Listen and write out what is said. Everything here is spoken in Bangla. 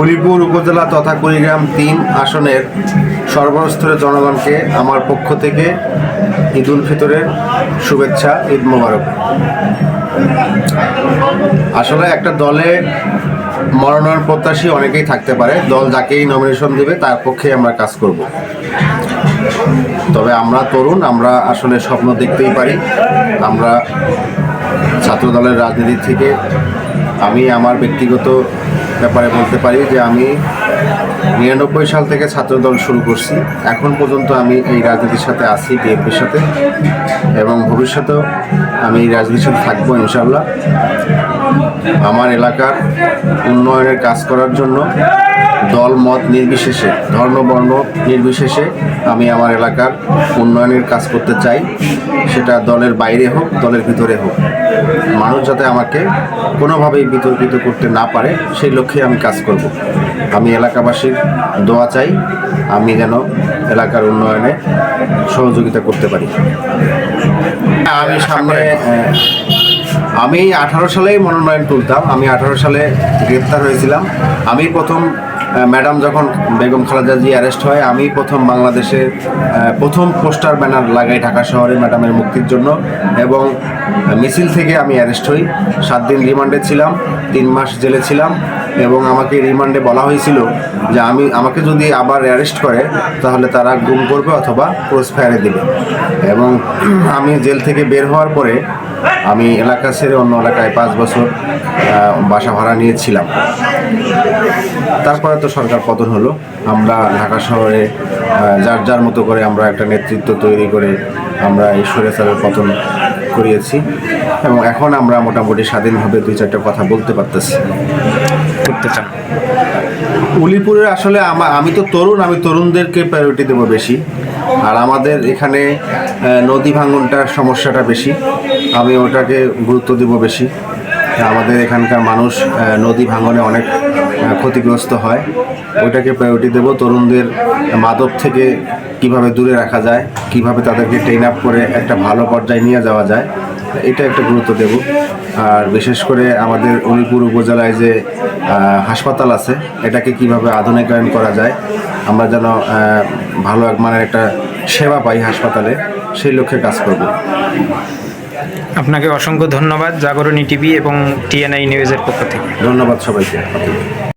উলিপুর উপজেলা তথা কুড়িগ্রাম তিন আসনের সর্বস্তরের জনগণকে আমার পক্ষ থেকে ঈদ উল ফিতরের শুভেচ্ছা, ঈদ মোবারক। আসলে একটা দলে মনোনয়ন প্রত্যাশী অনেকেই থাকতে পারে। দল যাকেই নমিনেশন দেবে, তার পক্ষে আমরা কাজ করব। তবে আমরা তরুণ, আমরা আসলে স্বপ্ন দেখতেই পারি। আমরা ছাত্র দলের রাজনীতি থেকে আমি আমার ব্যক্তিগত ব্যাপারে বলতে পারি যে আমি নিরানব্বই সাল থেকে ছাত্রদল শুরু করছি। এখন পর্যন্ত আমি এই রাজনীতির সাথে আছি, বিএনপির সাথে। এবং ভবিষ্যতেও আমি এই রাজনীতির সাথে থাকব ইনশাল্লাহ আমার এলাকার উন্নয়নের কাজ করার জন্য দল মত নির্বিশেষে ধর্ম বর্ণ নির্বিশেষে আমি আমার এলাকার উন্নয়নের কাজ করতে চাই। সেটা দলের বাইরে হোক, দলের ভিতরে হোক। মানুষ যাতে আমাকে কোনোভাবেই বিতর্কিত করতে না পারে সেই লক্ষ্যে আমি কাজ করব। আমি এলাকাবাসীর দোয়া চাই আমি যেন এলাকার উন্নয়নে সহযোগিতা করতে পারি। আমি সামনে আমি আঠারো সালেই মনোনয়ন তুলতাম আমি আঠারো সালে গ্রেপ্তার হয়েছিলাম। আমি প্রথম ম্যাডাম যখন বেগম খালেদা জি অ্যারেস্ট হয়, আমি প্রথম বাংলাদেশে প্রথম পোস্টার ব্যানার লাগাই ঢাকা শহরে ম্যাডামের মুক্তির জন্য এবং মিছিল থেকে আমি অ্যারেস্ট হই। সাত দিন রিমান্ডে ছিলাম, তিন মাস জেলে ছিলাম। আমাকে রিমান্ডে বলা হয়েছিল যে আমি, আমাকে যদি আবার অ্যারেস্ট করে, তাহলে তারা গুম করবে অথবা ক্রস ফায়ারে দেবে। এবং আমি জেল থেকে বের হওয়ার পরে আমি এলাকা ছেড়ে অন্য এলাকায় পাঁচ বছর বাসা ভাড়া নিয়েছিলাম। তারপরে তো সরকার পতন হলো। আমরা ঢাকা শহরে যার যার মতো করে আমরা একটা নেতৃত্ব তৈরি করে আমরা এই স্বৈরাচারের পতন করিয়েছি এবং এখন আমরা মোটামুটি স্বাধীনভাবে দুই চারটা কথা বলতে পারতেছি। করতে চান। উলিপুরের আসলে আমা- আমি তো তরুণ আমি তরুণদেরকে প্রায়োরিটি দেবো বেশি। আর আমাদের এখানে নদী ভাঙনটার সমস্যাটা বেশি। আমি ওটাকে গুরুত্ব দেবো বেশি। আমাদের এখানকার মানুষ নদী ভাঙনে অনেক ক্ষতিগ্রস্ত হয়। ওইটাকে প্রায়োরিটি দেব। তরুণদের মাদক থেকে কীভাবে দূরে রাখা যায়, কীভাবে তাদেরকে ট্রেন আপ করে একটা ভালো পর্যায়ে নিয়ে যাওয়া যায়, এটা একটা গুরুত্ব দেব। আর বিশেষ করে আমাদের উলিপুর উপজেলায় যে হাসপাতাল আছে, এটাকে কীভাবে আধুনিকায়ন করা যায়, আমরা যেন ভালো এক মানের একটা সেবা পাই হাসপাতালে, সেই লক্ষ্যে কাজ করব। আপনাকে অসংখ্য ধন্যবাদ জাগরণী টিভি এবং টিএনআই নিউজের পক্ষ থেকে। ধন্যবাদ সবাইকে।